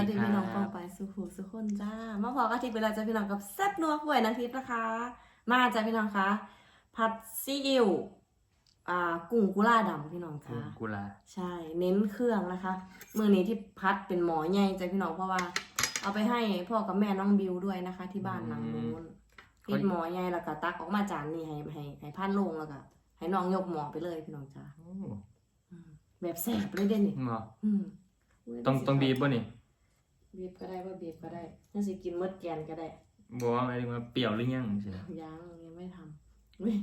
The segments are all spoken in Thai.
สวัสดีพี่น้องปองไปสุขุสุขคนจ้ามาพอกันทีเวลาจะพี่น้องกับแซ่บนัวหวยนังทิพย์นะคะ มาจ้าพี่น้องคะผัดซีอิ๊วอ่ากุ้งกุล่าดำพี่น้องกุคะกุลาใช่เน้นเครื่องนะคะมือนี้ที่พัดเป็นหมอใหญ่จ้าพี่น้องเพราะว่า เอาไปให้พ่อกับแม่น้องบิวด้วยนะคะ ที่บ้านหลังนู้นปิดหมอใหญ่แล้วก็ตักออกมาจานนี้ให้ให้ให้พันลงแล้วก็ให้น้องยกหมอไปเลยพี่น้องจ้าโอ้อืมแบบแซ่บเลยเด่นนี่หมออืมต้องต้องบีบป่ะนี่ บีบก็ได้ว่าบีบก็ได้น่าสิกินมดแกนก็ได้บอกว่าหมายถึงว่าเปรี้ยวหรือยังใช่ยังยังไม่ทำเว้ย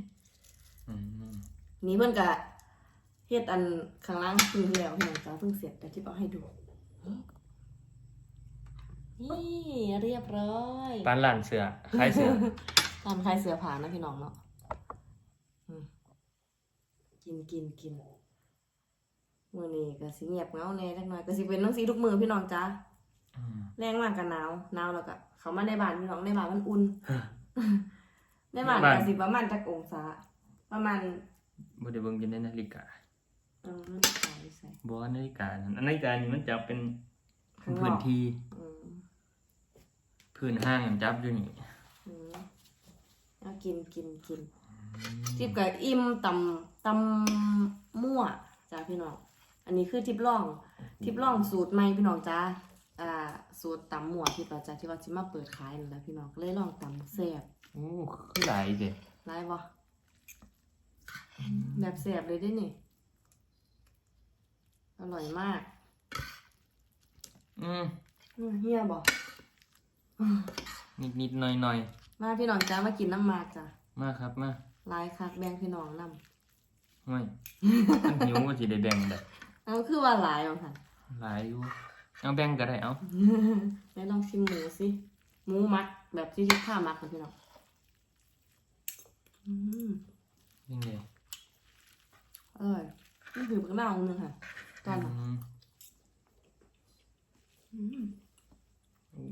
อืมนี่เพิ่นกะเฮ็ดอันข้างล่างเพิ่งแล้วพี่น้องจ้าเพิ่งเสร็จแต่ที่เอาให้ดู นี่เรียบร้อยปานหลานเสือคล้ายเสือตามคลายเสือผานะพี่น้องเนาะอืมกินกินกิน มื้อนี้ก็สิเงียบเหงาแหน่จักหน่อยก็สิเป็นจังซี่ทุกมื้อพี่น้องจ้าอืม แรงมากกันหนาวหนาวแล้วก็เขามาในบ้านพี่น้องในบ้านมันอุ่นในบ้านบ้านก็สิประมาณจักองศาประมาณบ่ได้เบิ่งอยู่ในนาฬิกาเออมันขายใส่บ่ว่านาฬิกานั่นนาฬิกานี่มันจะเป็นข้างนอกพื้นที่อืมพื้นห้างจับอยู่นี่อืมเอากินกินกินทิปกับอิ่มตำตำมั่วจ้าพี่น้อง อันนี้คือทิปล่อง ทิปล่องสูตรใหม่พี่น้องจ้า อ่าสูตรตำมั่วที่ประจาที่ว่าสิมาเปิดขายนั่นแหละพี่น้องก็เลยลองตำแซ่บโอ้คือหลายเด้ไล่บ่แบบแซ่บเลยเด้นี่ อร่อยมาก อืมอืมเฮียบ่นิดนิดๆหน่อยหน่อยมาพี่น้องจ้ามากินน้ำหมากจ้ะๆมาครับมาหลายคักแบ่งพี่น้องนำไม่มันหิวก็สิได้แบ่งแบบเอาคือว่าหลายเอาค่ะหลายอยู่ เอาแบ่งก็ได้เอาไหนลองชิมหมูสิหมูมักแบบที่ที่ข้ามักค่ะพี่น้องอืมยังไงอร่อยนี่คือบักหน้าองนึงค่ะ ตอนนั้นอืมอืมโอ้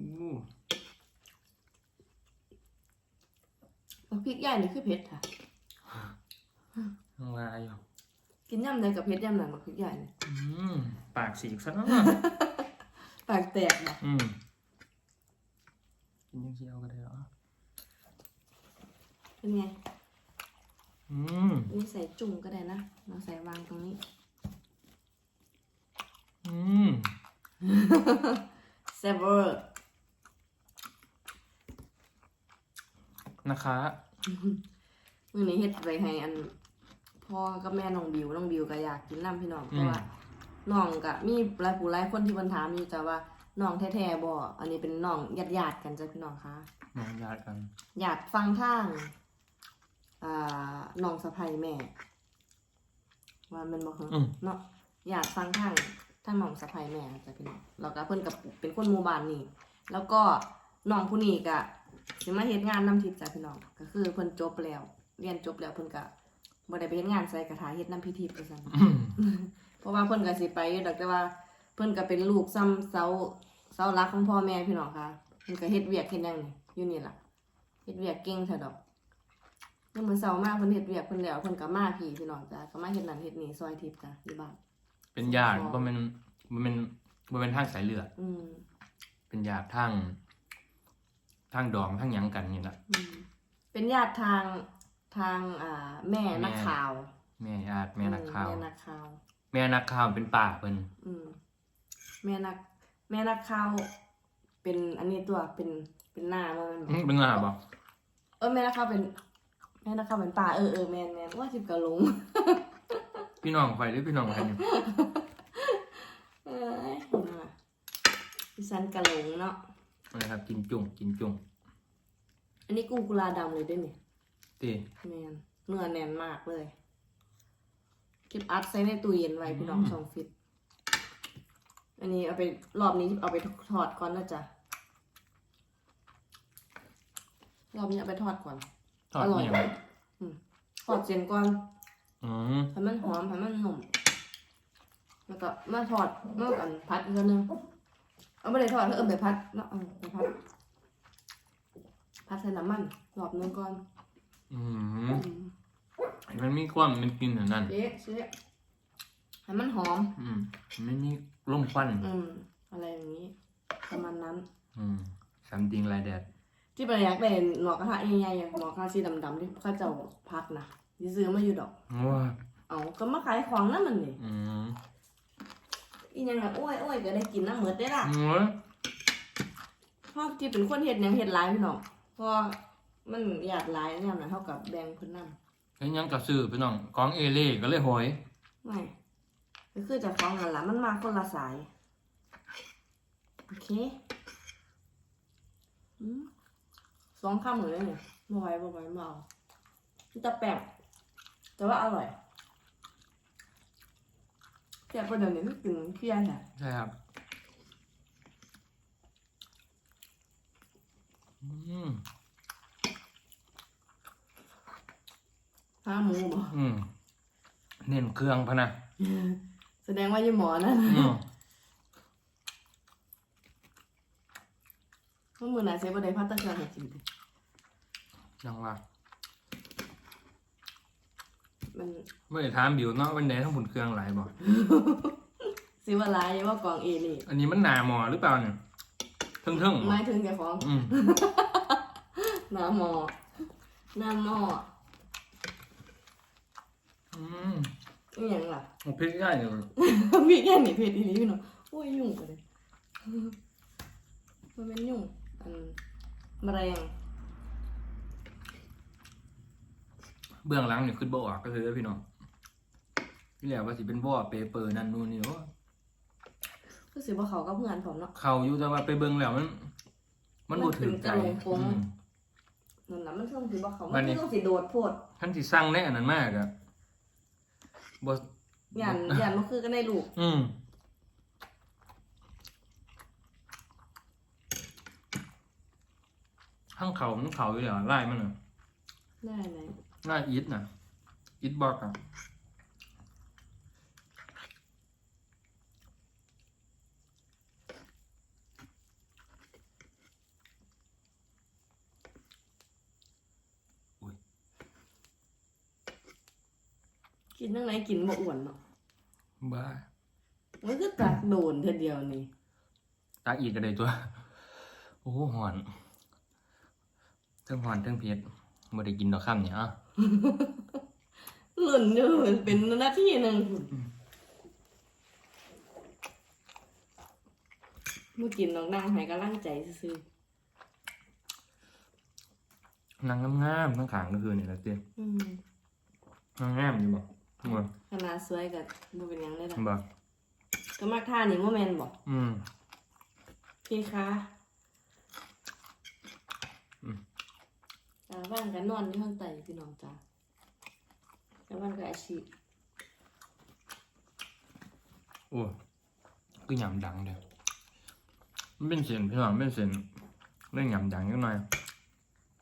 บักพริกใหญ่นี่คือเผ็ดค่ะยังว่าอยู่กินย่ำใดกับเผ็ดย่ำนั้นบักพริกใหญ่นี่อืมปากสีกซะเนาะ ปากแตกนะอืมกินยังเชียวก็ได้เหรอเป็นไงอืมนี่ใส่จุ่มก็ได้นะเราใส่วางตรงนี้ อืมเซเวอร์นะคะมื่อนี้เฮ็ดไปให้อันพ่อกับแม่น้องบิวน้องบิวก็อยากกินน้ำพี่น้องเพราะว่า น้องก็มีหลายผู้หลายคนที่เพิ่นถามอยู่จ้ะว่าน้องแท้ๆบ่อันนี้เป็นน้องญาติๆกันจ้ะพี่น้องคะมองญาติกันญาติฟังทางอ่าน้องสะใภ้แม่ ว่ามันบ่เหรออืมเนาะญาติฟังทางทางน้องสะใภ้แม่จ้ะพี่น้องแล้วก็เพิ่นก็เป็นคนหมู่บ้านนี่แล้วก็น้องผู้นี้ก็สิมาเฮ็ดงานนำทิพย์จ้ะพี่น้องก็คือเพิ่นจบแล้ว เรียนจบแล้วเพิ่นก็บ่ได้ไปเฮ็ดงานใส่กระถาเฮ็ดน้ำพิธีประซั่น อืมเพราะ ว่าเพิ่นก็สิไปอยู่ดอกแต่ว่า เพิ่นก็เป็นลูกซ้ำเสาเสาหลักของพ่อแม่พี่น้องค่ะเพิ่นก็เฮ็ดเวียกเฮ็ดหยังนี่อยู่นี่ล่ะเฮ็ดเวียกเก่งเถอะดอกเมื่อมื้อเช้ามาเพิ่นเฮ็ดเวียกเพิ่นแล้วเพิ่นก็มาพี่พี่น้องจ้ะก็มาเฮ็ดนั่นเฮ็ดนี่ซอยทิพย์จ้ะอยู่บ้าน เป็นญาติบ่แม่นบ่แม่นบ่แม่นทางสายเลือดอืมเป็นญาติทางทางดองทางหยังกันนี่ล่ะ อืมเป็นญาติทางทางอ่าแม่นักข่าว แม่ญาติแม่นักข่าวแม่นักข่าว แม่นักข่าวเป็นป่าเพิ่นอืมแม่นัก แม่นักข่าวเป็นอันนี้ตัวเป็นเป็นหน้ามันอืมเป็นไงบ่เออแม่นักข่าวเป็น แม่นักข่าวเป็นป่าเออเออแม่นแม่นว่าสิบกะหลงพี่น้องข่อยหรือพี่น้องใครนี่เอ้ยน่ะดิฉันกะหลงเนาะนะครับ กินจุ่งกินจุ่งอันนี้กุ้งกุลาดำเลยด้วยนี่ติแมนเนื้อแน่นมากเลยเก็บอัดใส่ในตู้เย็นไว้พี่น้องสองฟิต อันนี้เอาไปรอบนี้เอาไปทอดก่อนนะจ๊ะ รอบนี้เอาไปทอดก่อน ทอดอร่อยเหี่ยวอืมทอดเส้นก่อนอืมให้มันหอมให้มันหนุ่มแล้วก็มาทอดเมื่อกันพัดอีกทีนึงเอาไม่ได้ทอดเพิ่มไปพัดเนาะเอาไปพัด พัดใส่น้ำมันรอบนึงก่อน อืมอืม มันมีความมันกินอันนั้น เจ๊เจ๊ให้มันหอม อืมมันมีลมควันอืม อะไรอย่างนี้อืม something like that ที่ประหยัดเป็นหมอกระทะใหญ่ๆอย่างหมอกระทะสีดำๆที่เข้าเจ้าพักนะที่ซื้อมาอยู่ดอก ว้าเอาก็มาขายของนั่นมันนี่อืมอีหยังแบบโอ้ยโอ้ยก็ได้กินน้ำเหมือดได้ล่ะโอ้ยเพราะที่เป็นคนเฮ็ดหยังเฮ็ดหลายพี่น้องเพราะว่ามันอยากหลายเนี่ยนะเท่ากับแบ่งเพิ่นนำ เฮ็ดหยังกับซื้อพี่น้องของเอเล่ก็เลยหอยไม่ก็คือจะฟ้องกันละมันมาคนละสาย โอเคอืมสองข้ามเหมือนเลยเนี่ยบ่ไหวบ่ไหวมาเอามันจะแปลกแต่ว่าอร่อยแซ่บประเดี๋ยวนี้ไม่กินเพี้ยนอะใช่ครับอืม ห้าหมูบ่อืมเน้นเครื่องพะนะแสดงว่ายี่หมอนั่นอืมเมื่อมือไหนเซฟบ่ได้พัตตะเกียงให้กินดิยังว่ามันไม่ได้ถามบิวเนาะวันไหนทั้งผลเครื่องหลายบ่สิว่าหลายอย่าว่ากองเอนี่อันนี้มันหนาหมอหรือเปล่าเนี่ยเทิงเทิงๆหบ่มายถึงแกของอืมหน้าหมอหน้าหมอ อืมอีหยังล่ะโอ้พริกได้เนี่ยพี่แค่นี่เพจอีหลีพี่น้องโอ้ยยุ่งกันเลยมันเป็นยุ่งอันแมลงเบื้องหลังเนี่ยคือบ่ออกก็คือพี่น้องที่แล้วว่าสิเป็นบ่อเปเปอร์นั่นนู่นนี่โอ้ก็สิว่าเขาก็เพื่อนผมเนาะ เขาอยู่แต่ว่าไปเบิ่งแล้วมัน มันบ่ถึงใจมันเป็นกระโหลกโป่งอืม นั่นน่ะมันต้องสิว่าเขาวัมันนนี้ต้องสิโดดโพด ท่านสิสั่งได้อันนั้นมากอะ บ่ยันยันมันคือกันในลูก อืมข้างเขามันเขาอยู่แล้วไล่มันน่ะได้ไหมไล่อีทน่ะอีทบอกอะ กินทั้งไหนกินบ่อ้วนเนาะบ้ามันคือกัดโดนเธอเดียวนี่ตาอีกก็ได้ตัว โอ้หอนเทั้งหอนเทั้งเผ็ดบ่ได้กินดอกคำเนี่ยอะหล่นอยู่เป็นนาทีหนึ่งเมื่อกินน้องนั่งให้กำลังใจซื่อนางงามๆทั้งขางก็คือนี่แหละเตี้ยๆอืมนางงามอยู่บ่ บ่ขนาดสวยกับบ่เป็นหยังเลยล่ะบ่ก็มักท่านี่โมเมนบอกอืม พี่คะอืม ตาบ้านกันนอนที่ห้องไต่พี่น้องจ้าตาบ้านกับอาชีพโอ้ก็ยำดังเด้อมันเป็นเสียงพี่น้องเป็นเสียงเรื่องยำดังนิดหน่อย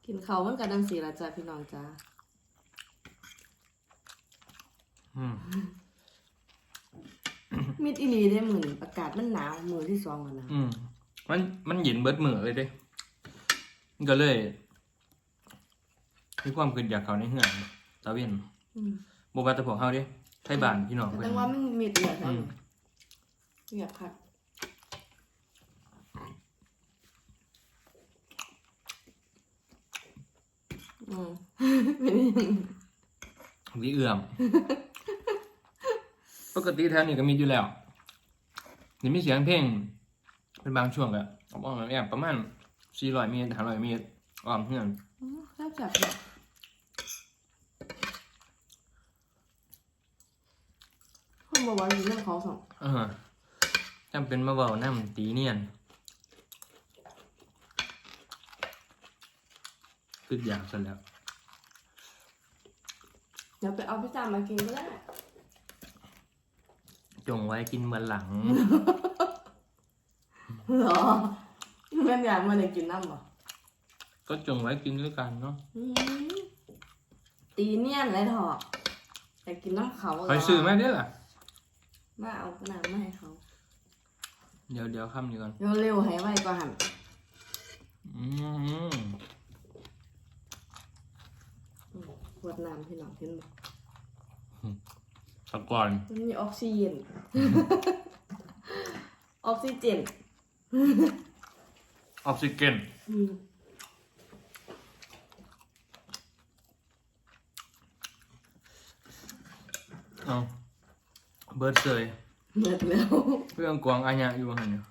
กินเขาวมันกับดังสีละจ้าพี่น้องจ้า อืม มิดอีหลีได้มือนี่ประกาศมันหนาวมือที่สองแล้วนะอืมมันมันเย็นเบิดมือเลยเด้มันก็เลยมีความคิดอยากเขาในเหือนตาเวียนอืมบ่ว่าแต่พวกเฮาเด้ไทยบ้านพี่น้องแต่เพิ่นตั้งว่ามันมีเดือดอืแล้วมอยากพักอืมเป็นยังไงวิเอื่อม ปกติแถวนี้ก็มีอยู่แล้วนี่มีเสียงเพลงเป็นบางช่วงก็ออกมาแอบประมาณ400เมตร500เมตรอ้อมเฮือนอืมแซ่บจัดเลยเขาบอกว่าอยู่เรื่องของสองเออจำเป็นมาเว้านำตีเนียนคืออยากซะแล้ว เดี๋ยวไปเอาพิซซ่ามากินก็ได้ จงไว้กินวันหลัง เหรอแม่นอยากมาเลยกินน้ำบ่ก็จงไว้กินด้วยกันเนาะอืมตีเนียนเลยเถอะแต่กินน้ำเขาคอยซื้อมาเด้อล่ะ มาเอาน้ำมาให้เขาเดี๋ยวเดี๋ยวค่ำนี้ก่อน เร็วๆให้ไวกว่าหันอืมขวดน้ำพี่น้องเห็นบ่ สักก่อน มันมีออกซิเจน ออกซิเจนออกซิเจนอืมเอาเบิร์ดเซยเหมือนแล้วเรื่องกวางอาญะอยู่ว่าหันเนี่ย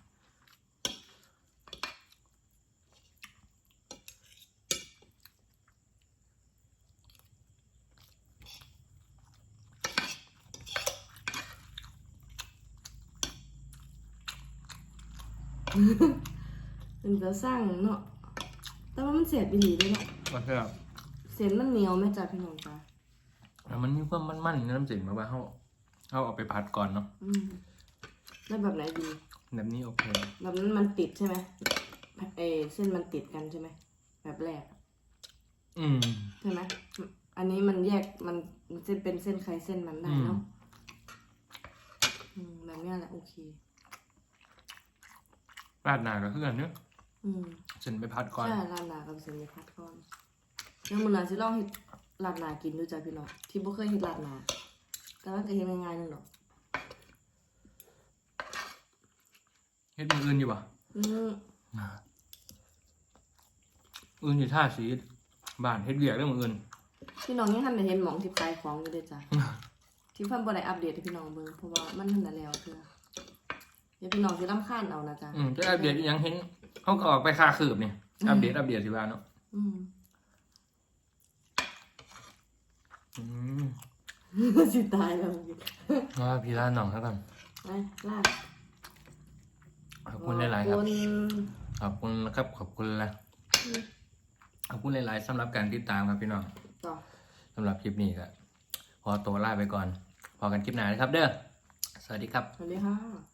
เป็น จะสร้างเนาะ แต่ว่ามันเสียบอีหลีด้วยเนาะก็คือเส้นมันเหนียวแม่จ้าพี่น้องจ้าแล้วมันมีความมันๆในน้ำจิ้มมาว่าเขาเขาเอาไปผัดก่อนเนาะอืมแล้วแบบไหนดี แบบนี้โอเค แบบนั้นมันติดใช่ไหมเออเส้นมันติดกันใช่ไหม แบบแรกอะอืม ใช่ไหม อันนี้มันแยกมันมันจะเป็นเส้นใครเส้นมันได้เนาะอืมแบบเนี้ยแหละโอเค ราดหนาก็คือกันเนาะ อืมเส้นไปผัดก่อน ใช่ลาดหนากับเส้นเล็กพัดก่อนแล้วมันนาสิลองเห็ดลาดหนากินดูจ้ะพี่น้องที่บ่เคยเห็ดลาดหนาแต่ว่าก็เห็นง่ายๆนึงเนาะเฮ็ดมืออื่นอยู่ป่ะอืมอื่นอยู่ท่าสีบ้านเฮ็ดเวียกเรื่องมืออื่นพี่น้องยังทันได้เห็นหมองที่ขายของอยู่เด้อจ้ะที่เพิ่นบ่ได้อัปเดตให้พี่น้องเบิ่งเพราะว่ามันทันได้แล้วเทื่อเดี๋ยวพี่น้องสิรำคาญเอานะจ๊ะอืมจะอัปเดตอีกอยังเห็น เขาก็ออกไปคาคืบเนี่ยอัปเดตอัปเดตสิว่าเนาะอืมอืมสิตายแล้วพี่ว่าพี่ร้านหน่องครับกันไปลาดขอบคุณหลายๆครับขอบณขอบคุณนะครับ ขอบคุณละขอบคุณหลายๆสำหรับการติดตามครับพี่น้องต่อสำหรับคลิปนี้ก็ขอตัวลาไปก่อน พอกันคลิปหน้านะครับ เด้อสวัสดีครับ สวัสดีค่ะ